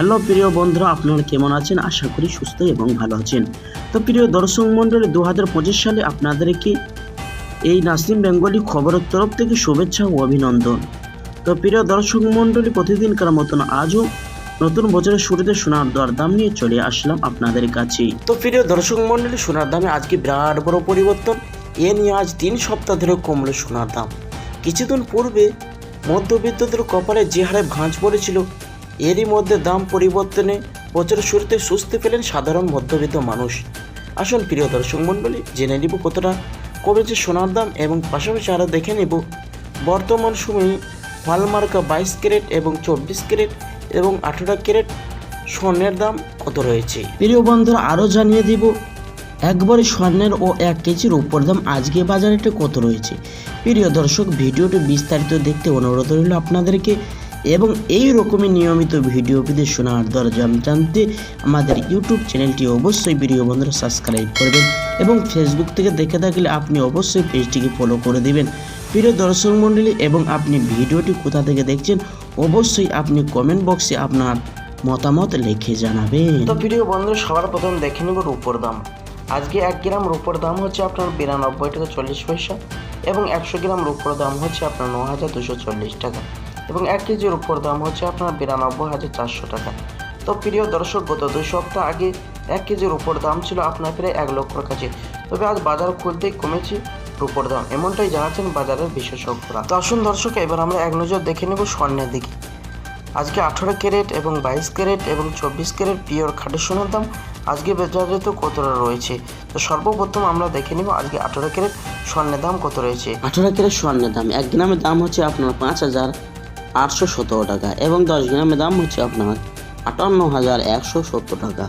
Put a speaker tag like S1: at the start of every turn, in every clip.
S1: Hello প্রিয় বন্ধুরা, আপনারা কেমন আছেন? আশা করি সুস্থ এবং ভালো আছেন। তো প্রিয় দর্শক মণ্ডলী দু হাজার পঁচিশ সালে আপনাদেরকে এই নাসিম বেঙ্গলি খবরের তরফ থেকে শুভেচ্ছা ও অভিনন্দন। তো প্রিয় দর্শক মণ্ডলী, প্রতিদিনকার মতন আজও নতুন বছরের শুরুতে সোনার দর দাম নিয়ে চলে আসলাম আপনাদের কাছে। তো প্রিয় দর্শক মণ্ডলী, সোনার দামে আজকে বিরাট বড় পরিবর্তন। এ নিয়ে আজ তিন সপ্তাহ ধরে কমলো সোনার দাম। কিছুদিন পূর্বে মধ্যবিত্তদের কপালে যে হারে ভাঁজ পড়েছিল এরই মধ্যে দাম পরিবর্তনে বছরের শুরুতে সুস্থ পেলেন সাধারণ মধ্যবিত্ত মানুষ। আসুন প্রিয় দর্শক মণ্ডলী, জেনে নিব কতটা কমেছে সোনার দাম এবং পাশাপাশি আরও দেখে নেব বর্তমান সময়ে হলমার্কা বাইশ ক্যারেট এবং চব্বিশ ক্যারেট এবং আঠেরো ক্যারেট স্বর্ণের দাম কত রয়েছে? প্রিয় বন্ধুরা, আরও জানিয়ে দিব, একবারে স্বর্ণের ও এক কেজির উপর দাম আজকে বাজারেতে কত রয়েছে? প্রিয় দর্শক, ভিডিওটি বিস্তারিত দেখতে অনুরোধ রইল আপনাদেরকে। এবং এই রকমই নিয়মিত ভিডিও পেতে শোনার দরজাম জানতে আমাদের ইউটিউব চ্যানেলটি অবশ্যই প্রিয় বন্ধুরা সাবস্ক্রাইব করবেন এবং ফেসবুক থেকে দেখে থাকলে আপনি অবশ্যই পেজটিকে ফলো করে দিবেন। প্রিয় দর্শক মণ্ডলী এবং আপনি ভিডিওটি কোথা থেকে দেখছেন, অবশ্যই আপনি কমেন্ট বক্সে আপনার মতামত লিখে জানাবেন। তো প্রিয় বন্ধু সবার প্রথম দেখে নেব রূপোর দাম। আজকে এক গ্রাম রূপোর দাম হচ্ছে আপনার বিরানব্বই টাকা চল্লিশ পয়সা এবং একশো গ্রাম রূপোর দাম হচ্ছে আপনার ন হাজার দুশো চল্লিশ টাকা। এবং এক কেজির উপর দাম হচ্ছে আপনার বিরানব্বই হাজার চারশো টাকা। তো প্রিয় দর্শক, গত দুই সপ্তাহ আগে এক কেজির উপর দাম ছিল আপনার প্রায় এক লক্ষর কাছে। তবে আজ বাজার খুলতেই কমেছে রূপোর দাম, এমনটাই জানাচ্ছেন বাজারের বিশেষজ্ঞরা। তো আসুন দর্শক, এবার আমরা এক নজর দেখে নেব স্বর্ণের দিকে। আজকে আঠারো ক্যারেট এবং বাইশ ক্যারেট এবং চব্বিশ ক্যারেট পিওর খাঁটি সোনার দাম আজকে বাজারে তো কতটা রয়েছে? তো সর্বপ্রথম আমরা দেখে নিব আজকে আঠারো ক্যারেট স্বর্ণের দাম কত রয়েছে। আঠারো ক্যারেট স্বর্ণের দাম এক গ্রামের দাম হচ্ছে আপনার পাঁচ হাজার আটশো সতেরো টাকা এবং দশ গ্রামের দাম হচ্ছে আপনার আটান্ন হাজার একশো সত্তর টাকা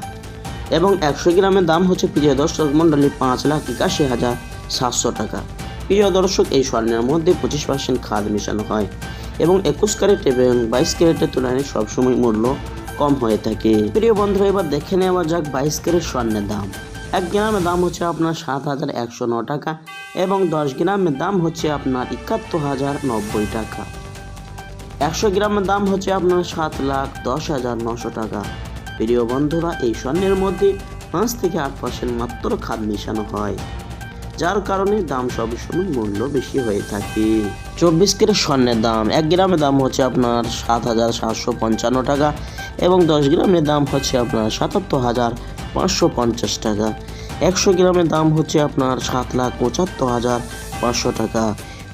S1: এবং একশো গ্রামের দাম হচ্ছে প্রিয় দর্শক মণ্ডলী পাঁচ লাখ একাশি হাজার সাতশো টাকা। প্রিয় দর্শক, এই স্বর্ণের মধ্যে পঁচিশ পার্সেন্ট খাদ মেশানো হয় এবং একুশ ক্যারেট এবং বাইশ ক্যারেটের তুলনায় সবসময় মূল্য কম হয়ে থাকে। প্রিয় বন্ধুরা, এবার দেখে নেওয়া যাক বাইশ ক্যারেট স্বর্ণের দাম। এক গ্রামের দাম হচ্ছে আপনার সাত হাজার একশো ন টাকা এবং দশ গ্রামের দাম হচ্ছে আপনার একাত্তর হাজার নব্বই টাকা। একশো গ্রামের দাম হচ্ছে আপনার সাত লাখ দশ হাজার নশো টাকা। প্রিয় বন্ধুরা, এই স্বর্ণের মধ্যে পাঁচ থেকে আট পার্সেন্ট মাত্র খাদ মেশানো হয়, যার কারণে দাম সবসময় মূল্য বেশি হয়ে থাকে। চব্বিশ কেরের স্বর্ণের দাম, এক গ্রামের দাম হচ্ছে আপনার সাত হাজার সাতশো পঞ্চান্ন টাকা এবং দশ গ্রামের দাম হচ্ছে আপনার সাতাত্তর হাজার পাঁচশো পঞ্চাশ টাকা। একশো গ্রামের দাম হচ্ছে আপনার সাত লাখ পঁচাত্তর হাজার পাঁচশো টাকা।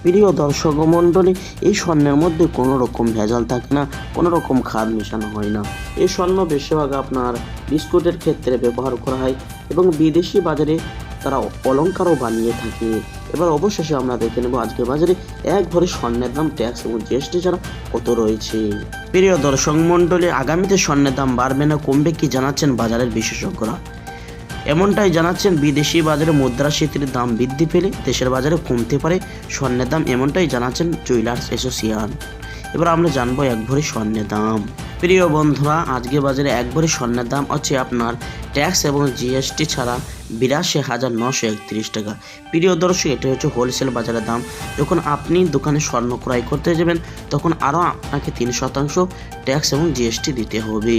S1: প্রিয় দর্শক মণ্ডলী, এই স্বর্ণের মধ্যে কোনো রকম ভেজাল থাকে না কোনো রকম খাদ মেশানো হয় না। এই স্বর্ণ বেশিরভাগ আপনার বিস্কুটের ক্ষেত্রে ব্যবহার করা হয় এবং বিদেশি বাজারে তারা অলঙ্কারও বানিয়ে থাকে। এবার অবশেষে আমরা দেখে নেব আজকে বাজারে এক ভরি স্বর্ণের দাম ট্যাক্স এবং জিএসটি ছাড়া কত রয়েছে। প্রিয় দর্শক মণ্ডলী, আগামীতে স্বর্ণের দাম বাড়বে না, কমবে কি জানাচ্ছেন বাজারের বিশেষজ্ঞরা। এমনটাই জানাচ্ছেন বিদেশি বাজারে মুদ্রাস্ফীতির দাম বৃদ্ধি পেলে দেশের বাজারে কমতে পারে স্বর্ণের দাম, এমনটাই জানাচ্ছেন জুয়েলার্স অ্যাসোসিয়েশন। এবার আমরা জানব এক ভরি স্বর্ণের দাম। প্রিয় বন্ধুরা আজকে বাজারে এক ভরি স্বর্ণের দাম আছে আপনার ট্যাক্স এবং জিএসটি ছাড়া বিরাশি হাজার নশো একত্রিশ টাকা। প্রিয় দর্শক এটা হচ্ছে হোলসেল বাজারের দাম। যখন আপনি দোকানে স্বর্ণ ক্রয় করতে যাবেন, তখন আরও আপনাকে তিন শতাংশ ট্যাক্স এবং জিএসটি দিতে হবে।